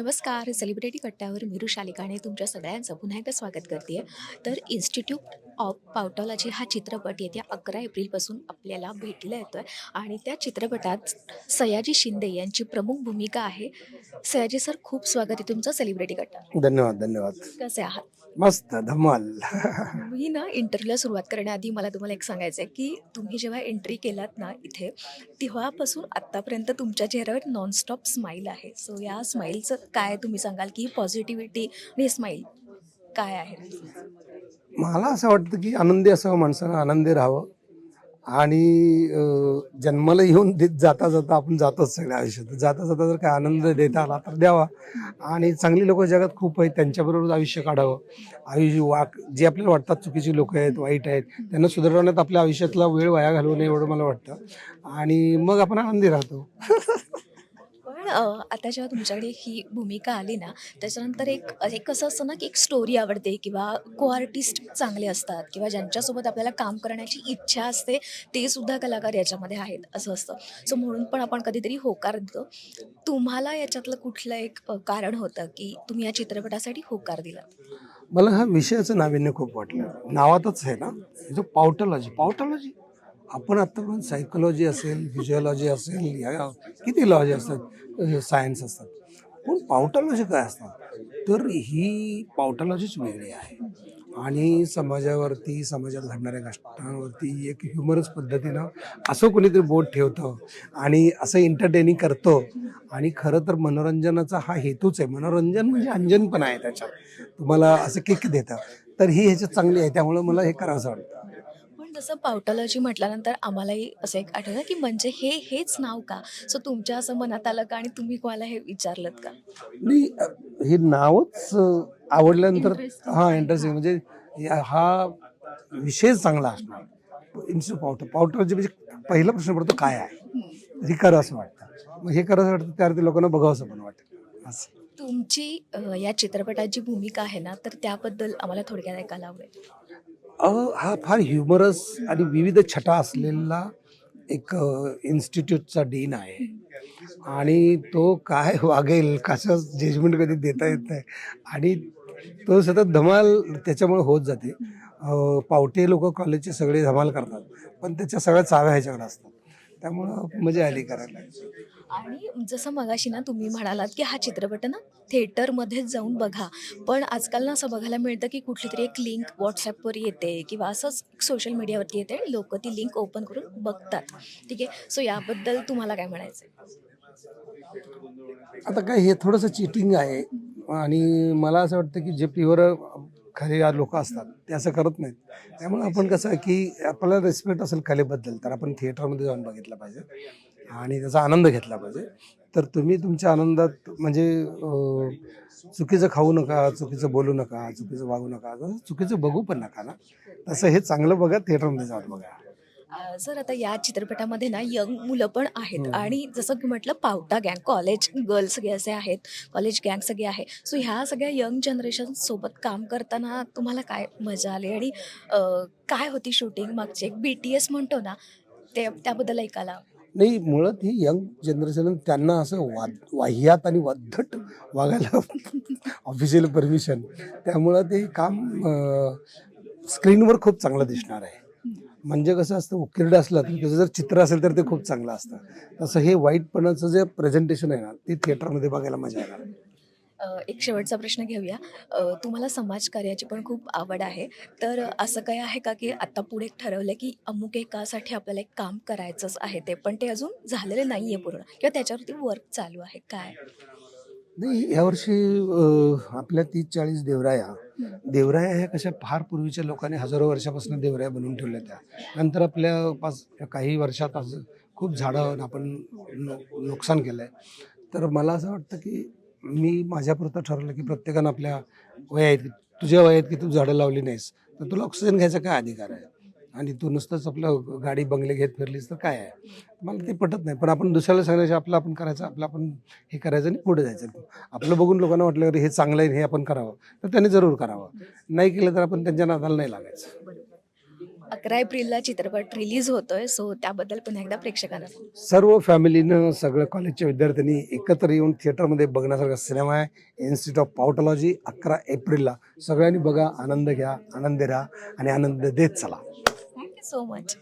नमस्कार. सेलिब्रिटी कट्ट्यावर मीरू शालिकाने तुमच्या सगळ्यांचं पुन्हा एकदा स्वागत करते तर इन्स्टिट्यूट ऑफ पावटॉलॉजी हा चित्रपट येत्या अकरा एप्रिलपासून आपल्याला भेटीला येतो आहे आणि त्या चित्रपटात सयाजी शिंदे यांची प्रमुख भूमिका आहे. सयाजी सर खूप स्वागत आहे तुमचं सेलिब्रिटी कट्टा धन्यवाद धन्यवाद. कसे आहात? मस्त धमाल. मी ना इंटरव्ह्यूला सुरुवात करण्याआधी मला तुम्हाला एक सांगायचं आहे की तुम्ही जेव्हा एंट्री केलात ना इथे तेव्हापासून आत्तापर्यंत तुमच्या चेहऱ्यावर नॉनस्टॉप स्माईल आहे. सो या स्माईलचं काय तुम्ही सांगाल की पॉझिटिव्हिटी आणि स्माईल काय आहे? मला असं वाटतं की आनंदी असावं माणसानं आनंदी राहावं. आणि जन्माला येऊन देत जाता जाता आपण जातोच सगळ्या आयुष्यात. जाता जाता जर काय आनंद देता आला तर द्यावा. आणि चांगली लोक जगात खूप आहेत त्यांच्याबरोबर आयुष्य काढावं. आयुष्य वाक जे आपल्याला वाटतात चुकीची लोक आहेत वाईट आहेत त्यांना सुधारवण्यात आपल्या आयुष्यातला वेळ वाया घालवू नये एवढं मला वाटतं. आणि मग आपण आनंदी राहतो. आता जेव्हा तुमच्याकडे ही भूमिका आली ना त्याच्यानंतर एक एक कसं असतं ना की एक स्टोरी आवडते किंवा को आर्टिस्ट चांगले असतात किंवा ज्यांच्यासोबत आपल्याला काम करण्याची इच्छा असते ते सुद्धा कलाकार याच्यामध्ये आहेत असं असतं. सो म्हणून पण आपण कधीतरी होकार देतो. तुम्हाला याच्यातलं कुठलं एक कारण होतं की तुम्ही या चित्रपटासाठी होकार दिला मला हा विषयाचं नाविन्य खूप वाटलं. नावातच आहे ना जो पावटॉलॉजी पावटॉलॉजी आपण आत्तापर्यंत सायकोलॉजी असेल फिजिओलॉजी असेल या किती लॉजी असतात सायन्स असतात. पण पावटॉलॉजी काय असतात? तर ही पावटॉलॉजीच वेगळी आहे. आणि समाजावरती समाजात घडणाऱ्या घटनांवरती एक ह्युमरस पद्धतीनं असं कोणीतरी बोट ठेवतं आणि असं एंटरटेनिंग करतो. आणि खरं तर मनोरंजनाचा हा हेतूच आहे. मनोरंजन म्हणजे अंजन पण आहे त्याच्यात. तुम्हाला असं किक देतं. तर ही ह्याच्यात चांगली आहे. त्यामुळं मला हे करावंसं वाटतं. पण जसं पावटॉलॉजी म्हटल्यानंतर आम्हालाही असं एक आठवलं की म्हणजे हे हेच नाव का? सो तुमच्या असं मनात आलं का आणि तुम्ही कोणाला हे विचारलं का? नाही अ, हे नावच आवडल्यानंतर. हा इंटरेस्टिंग म्हणजे या- हा विषय चांगला असणार. इन्स्टू पावटर पावटरचे म्हणजे पहिला प्रश्न पडतो काय आहे? हे करा असं वाटतं. मग हे करा असं वाटतं त्यावरती लोकांना बघावंसं पण वाटतं. असं. तुमची या चित्रपटात जी भूमिका आहे ना तर त्याबद्दल आम्हाला थोडक्यात ऐकायला आवडेल. अहो हा फार ह्युमरस आणि विविध छटा असलेला एक इन्स्टिट्यूटचा डीन आहे. आणि तो काय वागेल कशा जजमेंट कधी देता येत नाही. आणि तो सतत धमाल त्याच्यामुळे होत जाते. पावटे लोक कॉलेजचे सगळे धमाल करतात. पण त्याच्या सगळ्या चाव्या ह्याच्याकडे असतात. त्यामुळं मजा आली करायला. आणि जसं मगाशी ना तुम्ही म्हणालात की हा चित्रपट ना थिएटरमध्येच जाऊन बघा. पण आजकाल ना असं बघायला मिळतं की कुठली तरी एक लिंक व्हॉट्सॲपवर येते किंवा असंच सोशल मीडियावरती येते. लोक ती लिंक ओपन करून बघतात. ठीक आहे? सो याबद्दल तुम्हाला काय म्हणायचं आता काय हे थोडंसं चिटिंग आहे. आणि मला असं वाटतं की जे प्युअर खरे लोक असतात ते असं करत नाहीत. त्यामुळे आपण कसं की आपल्याला रिस्पेक्ट असेल कलेबद्दल तर आपण थिएटरमध्ये जाऊन बघितलं पाहिजे. आणि त्याचा आनंद घेतला पाहिजे. तर तुम्ही तुमच्या आनंदात म्हणजे चुकीचं खाऊ नका चुकीचं बोलू नका चुकीचं वागू नका चुकीचं बघू पण नका ना. तसं हे चांगलं बघा थिएटरमध्ये जाऊन बघा. सर आता या चित्रपटामध्ये ना यंग मुलं पण आहेत. आणि जसं की म्हटलं पावटा गँग कॉलेज गर्ल सगळे असे आहेत कॉलेज गँग सगळे आहे. सो ह्या सगळ्या यंग जनरेशन सोबत काम करताना तुम्हाला काय मजा आली? आणि काय होती शूटिंग मागची? एक बी टी एस म्हणतो ना ते त्याबद्दल ऐकायला. नाही मुळात ही यंग जनरेशन त्यांना असं वाद वाह्यात आणि वाद्धट वागायला ऑफिशियल परमिशन त्यामुळं ते काम स्क्रीनवर खूप चांगलं दिसणार आहे. म्हणजे कसं असतं उकिरडं असलं तर त्याचं जर चित्र असेल तर ते खूप चांगलं असतं. तसं हे वाईटपणाचं जे प्रेझेंटेशन आहे ना ते थिएटरमध्ये बघायला मजा येणार. एक शेवटचा प्रश्न घेऊया. तुम्हाला समाजकार्याची पण खूप आवड आहे. तर असं काय आहे का की आता पुढे ठरवलं की अमुक एकासाठी आपल्याला एक काम करायचंच आहे ते पण ते अजून झालेलं नाही आहे पूर्ण किंवा त्याच्यावरती वर्क चालू आहे काय? नाही यावर्षी आपल्या तीस चाळीस देवराया देवराया ह्या कशा फार पूर्वीच्या लोकांनी हजारो वर्षापासून देवराया बनवून ठेवल्या त्या. नंतर आपल्या पास काही वर्षात खूप झाडं आपण नुकसान केलं आहे तर मला असं वाटतं की मी माझ्यापुरतं ठरवलं की प्रत्येकानं आपल्या वयात तुझ्या वयात की तू झाडं लावली नाहीस तर तुला ऑक्सिजन घ्यायचा काय अधिकार आहे? आणि तू नुसतंच आपलं गाडी बंगले घेत फिरलीस तर काय आहे? मला ते पटत नाही पण आपण दुसऱ्याला सांगायचं आपलं आपण करायचं आपलं आपण हे करायचं आणि पुढे जायचं. आपलं बघून लोकांना वाटलं अरे हे चांगलं आहे हे आपण करावं तर त्यांनी जरूर करावं. नाही केलं तर आपण त्यांच्या नादाला नाही लागायचं. अकरा एप्रिलला चित्रपट रिलीज होतोय सो त्याबद्दल पुन्हा एकदा प्रेक्षकांना. सर्व फॅमिलीनं सगळं कॉलेजच्या विद्यार्थ्यांनी एकत्र येऊन थिएटरमध्ये बघण्यासारखा सिनेमा आहे इन्स्टिट्यूट ऑफ पावटॉलॉजी अकरा एप्रिलला. सगळ्यांनी बघा आनंद घ्या आनंदी राहा आणि आनंद देत चला. Thank you so much